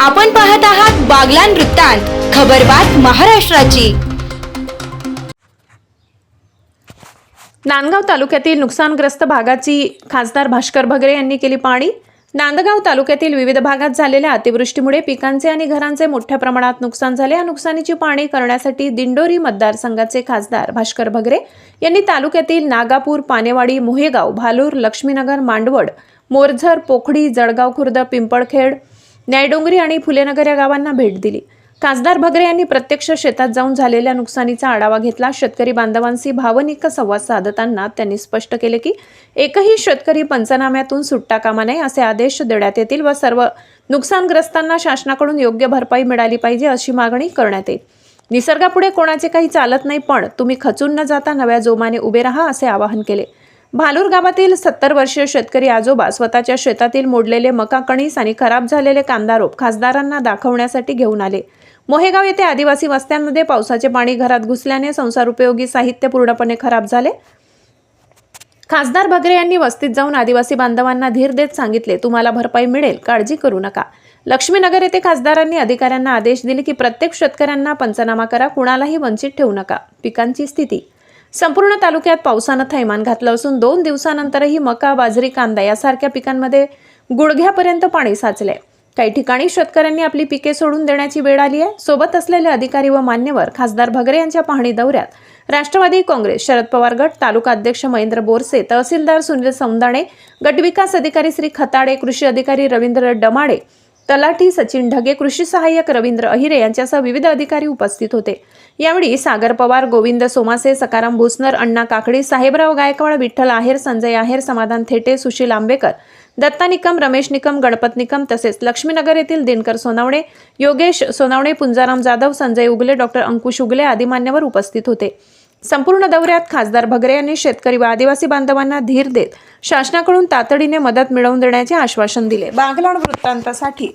आपण पाहत आहात बागलान वृत्तांत खबरबात महाराष्ट्राची. नांदगाव तालुक्यातील नुकसानग्रस्त भागाची खासदार भास्कर भगरे यांनी केली पाणी. नांदगाव तालुक्यातील विविध भागात झालेल्या अतिवृष्टीमुळे पिकांचे आणि घरांचे मोठ्या प्रमाणात नुकसान झाले. या नुकसानीची पाहणी करण्यासाठी दिंडोरी मतदारसंघाचे खासदार भास्कर भगरे यांनी तालुक्यातील नागापूर पानेवाडी मोहेगाव भालूर लक्ष्मीनगर मांडवड मोरझर पोखडी जळगाव खुर्द पिंपळखेड न्यायडोंगरी आणि फुलेनगर या गावांना भेट दिली. खासदार भगरे यांनी प्रत्यक्ष शेतात जाऊन झालेल्या नुकसानीचा आढावा घेतला. शेतकरी बांधवांशी भावनिक संवाद साधताना त्यांनी स्पष्ट केले की एकही शेतकरी पंचनाम्यातून सुट्टा कामा नये असे आदेश देण्यात येतील व सर्व नुकसानग्रस्तांना शासनाकडून योग्य भरपाई मिळाली पाहिजे अशी मागणी करण्यात येईल. निसर्गापुढे कोणाचे काही चालत नाही पण तुम्ही खचून न जाता नव्या जोमाने उभे राहा असे आवाहन केले. भालूर गावातील सत्तर वर्षीय शेतकरी आजोबा स्वतःच्या शेतातील मोडलेले मका कणीस आणि खराब झालेले कांदा रोप खासदारांना दाखवण्यासाठी घेऊन आले. मोहेगाव येथे आदिवासी वस्त्यांमध्ये पावसाचे पाणी घरात घुसल्याने संसार उपयोगी साहित्य पूर्णपणे खराब झाले. खासदार भगरे यांनी वस्तीत जाऊन आदिवासी बांधवांना धीर देत सांगितले तुम्हाला भरपाई मिळेल काळजी करू नका. लक्ष्मीनगर येथे खासदारांनी अधिकाऱ्यांना आदेश दिले की प्रत्येक शेतकऱ्यांना पंचनामा करा कुणालाही वंचित ठेवू नका. पिकांची स्थिती संपूर्ण तालुक्यात पावसानं थैमान घातलं असून दोन दिवसानंतरही मका बाजरी कांदा यासारख्या पिकांमध्ये गुडघ्यापर्यंत पाणी साचलंय. काही ठिकाणी शेतकऱ्यांनी आपली पिके सोडून देण्याची वेळ आली आहे. सोबत असलेले अधिकारी व मान्यवर खासदार भगरे यांच्या पाहणी दौऱ्यात राष्ट्रवादी काँग्रेस शरद पवार गट तालुका अध्यक्ष महेंद्र बोरसे तहसीलदार सुनील सौंदाणे गटविकास अधिकारी श्री खताडे कृषी अधिकारी रवींद्र डमाडे तलाठी सचिन ढगे कृषी सहाय्यक रवींद्र अहिरे यांच्यासह विविध अधिकारी उपस्थित होते. यावेळी सागर पवार गोविंद सोमासे सकाराम भुसनर अण्णा काकडी साहेबराव गायकवाड विठ्ठल आहेर संजय आहेर समाधान थेटे सुशील आंबेकर दत्ता निकम रमेश निकम गणपत निकम तसेच लक्ष्मीनगर येथील दिनकर सोनावणे योगेश सोनावणे पुंजाराम जाधव संजय उगले डॉक्टर अंकुश उगले आदी मान्यवर उपस्थित होते. संपूर्ण दौऱ्यात खासदार भगरे यांनी शेतकरी व आदिवासी बांधवांना धीर देत शासनाकडून तातडीने मदत मिळवून देण्याचे आश्वासन दिले. बागलाण वृत्तांतासाठी